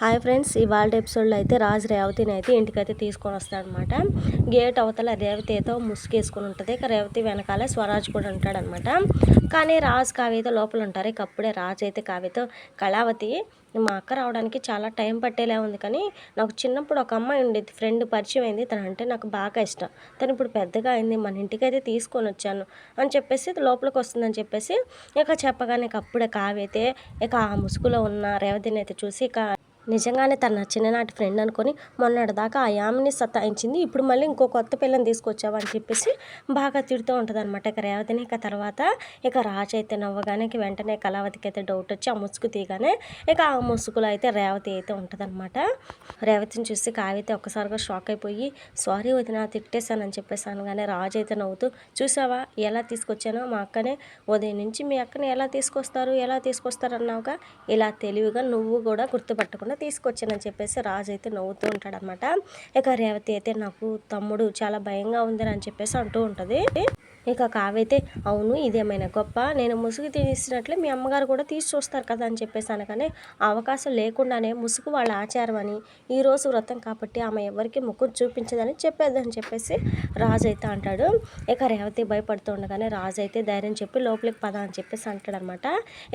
Hi friends ఇవాళ ఎపిసోడ్లో అయితే రాజు రేవతిని అయితే ఇంటికైతే తీసుకొని వస్తాడనమాట. గేట్ అవతల రేవతి అయితే ముసుగేసుకుని ఉంటుంది. ఇక రేవతి వెనకాలే స్వరాజ్ కూడా ఉంటాడనమాట. కానీ రాజు కావ్యతో లోపల ఉంటారు. ఇక అప్పుడే రాజు అయితే కావ్యతో కళావతి మా అక్క రావడానికి చాలా టైం పట్టేలా ఉంది. కానీ నాకు చిన్నప్పుడు ఒక అమ్మాయి ఉండేది ఫ్రెండ్ పరిచయం అయింది. తను అంటే నాకు బాగా ఇష్టం. తను ఇప్పుడు పెద్దగా అయింది. మన ఇంటికి అయితే తీసుకొని వచ్చాను. అని చెప్పేసి లోపలికి వస్తుందని చెప్పేసి ఇక చెప్పగానే ఇక అప్పుడే కావైతే ఇక ఆ ముసుగులో ఉన్న రేవతిని అయితే చూసి ఇక నిజంగానే తన చిన్ననాటి ఫ్రెండ్ అనుకొని మొన్నటి దాకా ఆ యామిని సతాయించింది. ఇప్పుడు మళ్ళీ ఇంకో కొత్త పిల్లని తీసుకొచ్చావు అని చెప్పేసి బాగా తిడుతూ ఉంటుంది అనమాట ఇక రేవతిని ఇక తర్వాత ఇక రాజు అయితే నవ్వగానే ఇక వెంటనే కళావతికి అయితే డౌట్ వచ్చి ఆ ముసుగు తీయగానే ఇక ఆ ముసుగులో అయితే రేవతి అయితే ఉంటుందన్నమాట. రేవతిని చూసి కావితే ఒక్కసారిగా షాక్ అయిపోయి సారీ వదిన తిట్టేశానని చెప్పేసాను కానీ రాజు అయితే నవ్వుతూ చూసావా ఎలా తీసుకొచ్చానో మా అక్కనే? ఉదయం నుంచి మీ అక్కని ఎలా తీసుకొస్తారు ఎలా తీసుకొస్తారు అన్నావుగా ఇలా తెలివిగా నువ్వు కూడా గుర్తుపట్టకుండా తీసుకొచ్చానని చెప్పేసి రాజు అయితే నవ్వుతూ ఉంటాడనమాట ఇక రేవతి అయితే నాకు తమ్ముడు చాలా భయంగా ఉందని అని చెప్పేసి అంటూ ఉంటుంది. ఇక కావైతే అవును ఇదేమైనా గొప్ప. నేను ముసుగు తీసినట్లే మీ అమ్మగారు కూడా తీసి చూస్తారు కదా అని చెప్పేసి అనగానే అవకాశం లేకుండానే ముసుగు వాళ్ళ ఆచారం అని ఈరోజు వ్రతం కాబట్టి ఆమె ఎవరికి ముక్కును చూపించదని చెప్పేదని చెప్పేసి రాజు అయితే అంటాడు. ఇక రేవతి భయపడుతూ ఉండగానే రాజు అయితే ధైర్యం చెప్పి లోపలికి పద అని చెప్పేసి అంటాడనమాట.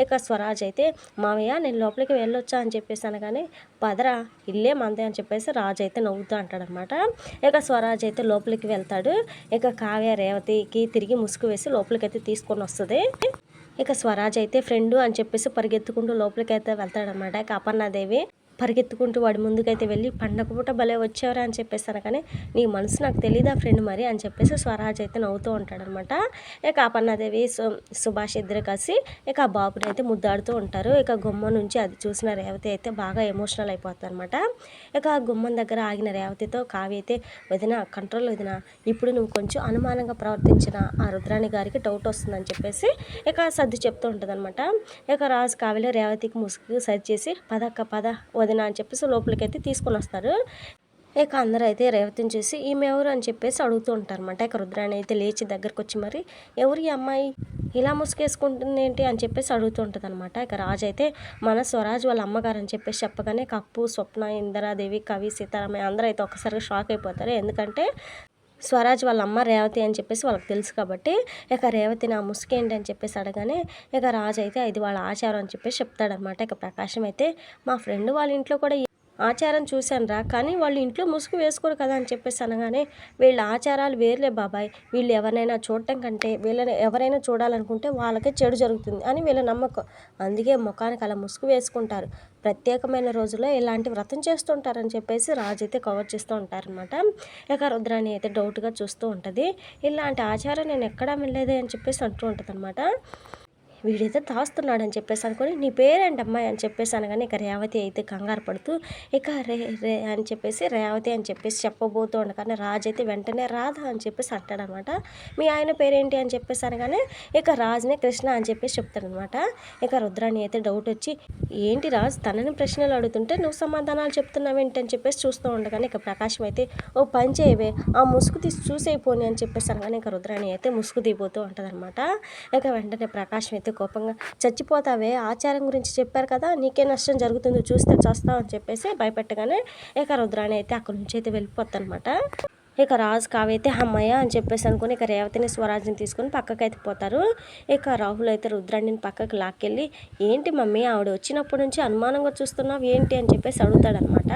ఇక స్వరాజ్ అయితే మామయ్య నేను లోపలికి వెళ్ళొచ్చా అని చెప్పేసి అనగానే పదరా ఇల్లే మందే అని చెప్పేసి రాజు అయితే నవ్వుతూ అంటాడనమాట. ఇక స్వరాజ్ అయితే లోపలికి వెళ్తాడు. ఇక కావ్య రేవతికి తిరిగి ముసుగు వేసి లోపలికైతే తీసుకొని వస్తుంది. ఇక స్వరాజ్ అయితే ఫ్రెండ్ అని చెప్పేసి పరిగెత్తుకుంటూ లోపలికైతే వెళ్తాడనమాట ఇక అపర్ణాదేవి పరిగెత్తుకుంటూ వాడి ముందుకైతే వెళ్ళి పండగ పూట భలే వచ్చేవరా అని చెప్పేసి కానీ నీ మనసు నాకు తెలీదా ఫ్రెండ్ మరి అని చెప్పేసి స్వరాజ్ అయితే నవ్వుతూ ఉంటాడనమాట. ఇక అపర్ణాదేవి సు సుభాష్ ఇద్దరు కలిసి ఇక ఆ బాబుని అయితే ముద్దాడుతూ ఉంటారు. ఇక గుమ్మం నుంచి అది చూసిన రేవతి అయితే బాగా ఎమోషనల్ అయిపోతుంది అనమాట ఇక ఆ గుమ్మం దగ్గర ఆగిన రేవతితో కావి అయితే వదిన కంట్రోల్ వదిన ఇప్పుడు నువ్వు కొంచెం అనుమానంగా ప్రవర్తించిన ఆ రుద్రాణి గారికి డౌట్ వస్తుందని చెప్పేసి ఇక సర్ది చెప్తూ ఉంటుంది అనమాట ఇక రాజు కావిలో రేవతికి ముసుగు సరి చేసి పదక్క పద వదిన అని చెప్పేసి లోపలికైతే తీసుకొని వస్తారు. ఇక అందరూ అయితే రేవతిని చూసి ఈమె ఎవరు? అని చెప్పేసి అడుగుతూ ఉంటారు అనమాట ఇక రుద్రాణి అయితే లేచి దగ్గరకు వచ్చి మరి ఎవరు ఈ అమ్మాయి? ఇలా ముసుగేసుకుంటుంది ఏంటి? అని చెప్పేసి అడుగుతూ ఉంటుంది అనమాట ఇక రాజు అయితే మన స్వరాజ్ వాళ్ళ అమ్మగారు అని చెప్పేసి చెప్పగానే కప్పు స్వప్న ఇందిరాదేవి కవి సీతారామయ్య అందరూ అయితే ఒక్కసారిగా షాక్ అయిపోతారు. ఎందుకంటే స్వరాజ్ వాళ్ళ అమ్మ రేవతి అని చెప్పేసి వాళ్ళకి తెలుసు కాబట్టి ఇక రేవతి నా ముసుకేంటి అని చెప్పేసి అడగానే ఇక రాజు అయితే ఇది వాళ్ళ ఆచారం అని చెప్పేసి చెప్తాడనమాట. ఇక ప్రకాశం అయితే మా ఫ్రెండ్ వాళ్ళ ఇంట్లో కూడా ఆచారం చూశాను రా కానీ వాళ్ళు ఇంట్లో ముసుగు వేసుకోరు కదా అని చెప్పేసి అనగానే వీళ్ళ ఆచారాలు వేర్లే బాబాయ్. వీళ్ళు ఎవరినైనా చూడటం కంటే వీళ్ళని ఎవరైనా చూడాలనుకుంటే వాళ్ళకే చెడు జరుగుతుంది అని వీళ్ళ నమ్మకం. అందుకే ముఖానికి అలా ముసుగు వేసుకుంటారు. ప్రత్యేకమైన రోజుల్లో ఇలాంటి వ్రతం చేస్తుంటారని చెప్పేసి రాజు అయితే కవర్ చేస్తూ ఉంటారనమాట ఇక రుద్రాణి అయితే డౌట్గా చూస్తూ ఉంటుంది. ఇలాంటి ఆచారం నేను ఎక్కడా వెళ్ళలేదే అని చెప్పేసి అంటూ ఉంటుంది అనమాట వీడైతే తాస్తున్నాడని చెప్పేసి అనుకొని నీ పేరేంటి అమ్మాయి? అని చెప్పేసి అనగానే ఇక రేవతి అయితే కంగారు పడుతూ ఇక రే రే అని చెప్పేసి రేవతి అని చెప్పేసి చెప్పబోతూ ఉండగానే రాజు అయితే వెంటనే రాధ అని చెప్పేసి అంటాడనమాట. మీ ఆయన పేరేంటి? అని చెప్పేసి అనగానే ఇక రాజునే కృష్ణ అని చెప్పేసి చెప్తాడనమాట. ఇక రుద్రాణి అయితే డౌట్ వచ్చి ఏంటి రాజు తనని ప్రశ్నలు అడుగుతుంటే నువ్వు సమాధానాలు చెప్తున్నావు ఏంటి? అని చెప్పేసి చూస్తూ ఉండగానే ఇక ప్రకాశం అయితే ఓ పని చేయవే ఆ ముసుగు తీసి చూసేయిపోని అని చెప్పేసి అనగానే ఇక రుద్రాణి అయితే ముసుగు దిగిపోతూ ఉంటుందన్నమాట ఇక వెంటనే ప్రకాశం అయితే కోపంగా చచ్చిపోతావే ఆచారం గురించి చెప్పారు కదా నీకే నష్టం జరుగుతుందో చూస్తే చేస్తావు అని చెప్పేసి భయపెట్టగానే ఇక రుద్రాణి అయితే అక్కడి నుంచి అయితే వెళ్ళిపోతానమాట ఇక రాజు కావైతే అమ్మయ్య అని చెప్పేసి అనుకుని ఇక రేవతిని స్వరాజ్ని తీసుకొని పక్కకైతే పోతారు. ఇక రాహుల్ అయితే రుద్రాణిని పక్కకి లాక్కెళ్ళి ఏంటి మమ్మీ ఆవిడ వచ్చినప్పటి నుంచి అనుమానంగా చూస్తున్నావు ఏంటి? అని చెప్పేసి అడుగుతాడనమాట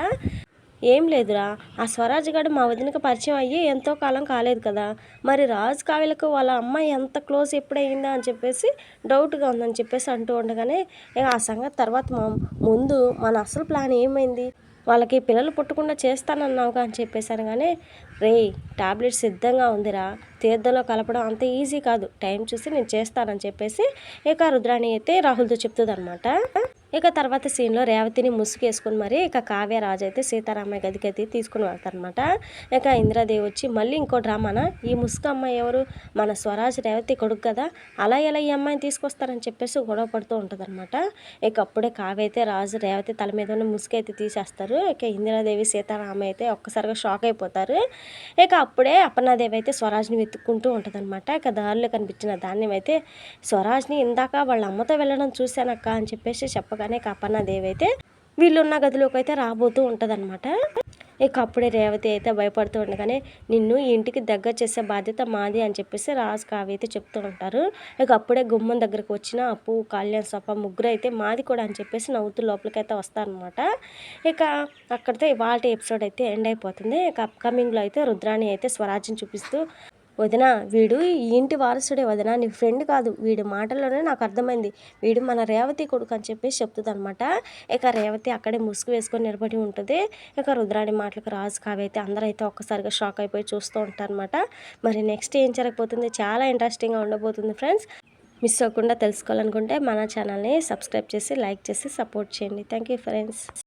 ఏం లేదురా. ఆ స్వరాజ్ గడు మా వదినకు పరిచయం అయ్యి ఎంతో కాలం కాలేదు కదా. మరి రాజు కావ్యలకు వాళ్ళ అమ్మాయి ఎంత క్లోజ్ ఎప్పుడయిందా అని చెప్పేసి డౌట్గా ఉందని చెప్పేసి అంటూ ఉండగానే ఇక ఆ సంగతి తర్వాత మా ముందు మన అసలు ప్లాన్ ఏమైంది? వాళ్ళకి పిల్లలు పుట్టకుండా చేస్తానన్నావుగా అని చెప్పేశాను కానీ రే టాబ్లెట్ సిద్ధంగా ఉందిరా. తీర్థంలో కలపడం అంత ఈజీ కాదు. టైం చూసి నేను చేస్తానని చెప్పేసి ఇక రుద్రాణి అయితే రాహుల్తో చెప్తుంది అనమాట ఇక తర్వాత సీన్లో రేవతిని ముసుగేసుకుని మరి ఇక కావ్యరాజు అయితే సీతారామయ్య గదికి అయితే తీసుకుని వెళ్తారనమాట ఇక ఇంద్రదేవి వచ్చి మళ్ళీ ఇంకో డ్రామానా? ఈ ముసుగు అమ్మాయి ఎవరు? మన స్వరాజ్ రేవతి కొడుకు కదా. అలా ఎలా ఈ అమ్మాయిని తీసుకొస్తారని చెప్పేసి గొడవ పడుతూ ఉంటుందన్నమాట. ఇక అప్పుడే కావ్య అయితే రాజు రేవతి తల మీద ఉన్న ముసుగు అయితే తీసేస్తారు. ఇక ఇందిరాదేవి సీతారామయ్య అయితే ఒక్కసారిగా షాక్ అయిపోతారు. ఇక అప్పుడే అప్పన్నాదేవి అయితే స్వరాజ్ని వెతుక్కుంటూ ఉంటుందన్నమాట. ఇక దారిలో కనిపించిన ధాన్యం అయితే స్వరాజ్ని ఇందాక వాళ్ళ అమ్మతో వెళ్ళడం చూశానక్క అని చెప్పేసి చెప్పగానే కపన్నాదేవి అయితే వీళ్ళు ఉన్న గదిలోకి అయితే రాబోతూ ఉంటుందన్నమాట. ఇక అప్పుడే రేవతి అయితే భయపడుతూ ఉండగానే నిన్ను ఈ ఇంటికి దగ్గర చేసే బాధ్యత మాది అని చెప్పేసి రాజు కావి అయితే చెప్తూ ఉంటారు. ఇక అప్పుడే గుమ్మం దగ్గరకు వచ్చిన అప్పు కళ్యాణ్ సఫ ముగ్గురు అయితే మాది కూడా అని చెప్పేసి నవ్వుతూ లోపలికైతే వస్తారనమాట ఇక అక్కడితో ఇవాళ ఎపిసోడ్ అయితే ఎండ్ అయిపోతుంది. ఇక అప్కమింగ్లో అయితే రుద్రాణి అయితే స్వరాజ్యం చూపిస్తూ వదిన వీడు ఈ ఇంటి వారసుడే వదిన నీ ఫ్రెండ్ కాదు. వీడి మాటల్లోనే నాకు అర్థమైంది. వీడు మన రేవతి కొడుకు అని చెప్పేసి చెప్తుంది అనమాట ఇక రేవతి అక్కడే ముసుగు వేసుకొని నిలబడి ఉంటుంది. ఇక రుద్రాణి మాటలకు రాజు కావైతే అందరూ అయితే ఒక్కసారిగా షాక్ అయిపోయి చూస్తూ ఉంటారనమాట మరి నెక్స్ట్ ఏం జరగబోతుంది? చాలా ఇంట్రెస్టింగ్గా ఉండబోతుంది ఫ్రెండ్స్ మిస్ అవ్వకుండా తెలుసుకోవాలనుకుంటే మన ఛానల్ని సబ్స్క్రైబ్ చేసి లైక్ చేసి సపోర్ట్ చేయండి. Thank you friends